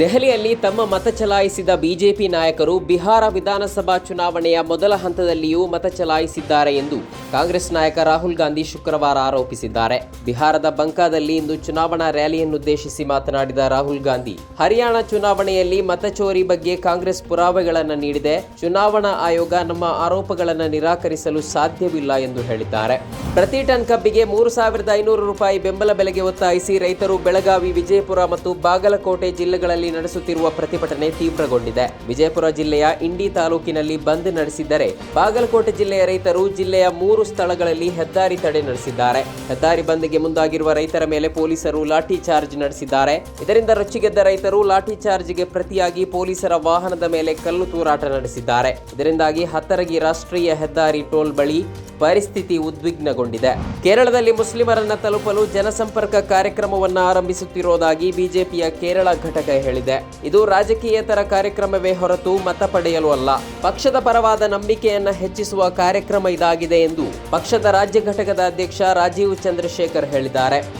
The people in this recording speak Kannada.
ದೆಹಲಿಯಲ್ಲಿ ತಮ್ಮ ಮತ ಚಲಾಯಿಸಿದ ಬಿಜೆಪಿ ನಾಯಕರು ಬಿಹಾರ ವಿಧಾನಸಭಾ ಚುನಾವಣೆಯ ಮೊದಲ ಹಂತದಲ್ಲಿಯೂ ಮತ ಚಲಾಯಿಸಿದ್ದಾರೆ ಎಂದು ಕಾಂಗ್ರೆಸ್ ನಾಯಕ ರಾಹುಲ್ ಗಾಂಧಿ ಶುಕ್ರವಾರ ಆರೋಪಿಸಿದ್ದಾರೆ. ಬಿಹಾರದ ಬಂಕಾದಲ್ಲಿ ಇಂದು ಚುನಾವಣಾ ರ್ಯಾಲಿಯನ್ನುದ್ದೇಶಿಸಿ ಮಾತನಾಡಿದ ರಾಹುಲ್ ಗಾಂಧಿ, ಹರಿಯಾಣ ಚುನಾವಣೆಯಲ್ಲಿ ಮತಚೋರಿ ಬಗ್ಗೆ ಕಾಂಗ್ರೆಸ್ ಪುರಾವೆಗಳನ್ನು ನೀಡಿದೆ. ಚುನಾವಣಾ ಆಯೋಗ ನಮ್ಮ ಆರೋಪಗಳನ್ನು ನಿರಾಕರಿಸಲು ಸಾಧ್ಯವಿಲ್ಲ ಎಂದು ಹೇಳಿದ್ದಾರೆ. ಪ್ರತಿ ಟನ್ ಕಬ್ಬಿಗೆ ಮೂರು ಸಾವಿರದ ಐನೂರು ರೂಪಾಯಿ ಬೆಂಬಲ ಬೆಲೆಗೆ ಒತ್ತಾಯಿಸಿ ರೈತರು ಬೆಳಗಾವಿ, ವಿಜಯಪುರ ಮತ್ತು ಬಾಗಲಕೋಟೆ ಜಿಲ್ಲೆಗಳಲ್ಲಿ ನಡೆಸುತ್ತಿರುವ ಪ್ರತಿಭಟನೆ ತೀವ್ರಗೊಂಡಿದೆ. ವಿಜಯಪುರ ಜಿಲ್ಲೆಯ ಇಂಡಿ ತಾಲೂಕಿನಲ್ಲಿ ಬಂದ್ ನಡೆಸಿದ್ದರೆ ಬಾಗಲಕೋಟೆ ಜಿಲ್ಲೆಯ ರೈತರು ಜಿಲ್ಲೆಯ ಮೂರು ಸ್ಥಳಗಳಲ್ಲಿ ಹೆದ್ದಾರಿ ತಡೆ ನಡೆಸಿದ್ದಾರೆ. ಹೆದ್ದಾರಿ ಬಂದ್ಗೆ ಮುಂದಾಗಿರುವ ರೈತರ ಮೇಲೆ ಪೊಲೀಸರು ಲಾಠಿ ಚಾರ್ಜ್ ನಡೆಸಿದ್ದಾರೆ. ಇದರಿಂದ ರೊಚ್ಚಿಗೆದ್ದ ರೈತರು ಲಾಠಿ ಚಾರ್ಜ್ಗೆ ಪ್ರತಿಯಾಗಿ ಪೊಲೀಸರ ವಾಹನದ ಮೇಲೆ ಕಲ್ಲು ತೂರಾಟ ನಡೆಸಿದ್ದಾರೆ. ಇದರಿಂದಾಗಿ ಹತ್ತರಗಿ ರಾಷ್ಟ್ರೀಯ ಹೆದ್ದಾರಿ ಟೋಲ್ ಬಳಿ ಪರಿಸ್ಥಿತಿ ಉದ್ವಿಗ್ನಗೊಂಡಿದೆ. ಕೇರಳದಲ್ಲಿ ಮುಸ್ಲಿಮರನ್ನ ತಲುಪಲು ಜನಸಂಪರ್ಕ ಕಾರ್ಯಕ್ರಮವನ್ನು ಆರಂಭಿಸುತ್ತಿರುವುದಾಗಿ ಬಿಜೆಪಿಯ ಕೇರಳ ಘಟಕ ಹೇಳಿದೆ. ಇದು ರಾಜಕೀಯೇತರ ಕಾರ್ಯಕ್ರಮವೇ ಹೊರತು ಮತ ಪಡೆಯಲು ಅಲ್ಲ. ಪಕ್ಷದ ಪರವಾದ ನಂಬಿಕೆಯನ್ನ ಹೆಚ್ಚಿಸುವ ಕಾರ್ಯಕ್ರಮ ಇದಾಗಿದೆ ಎಂದು ಪಕ್ಷದ ರಾಜ್ಯ ಘಟಕದ ಅಧ್ಯಕ್ಷ ರಾಜೀವ್ ಚಂದ್ರಶೇಖರ್ ಹೇಳಿದ್ದಾರೆ.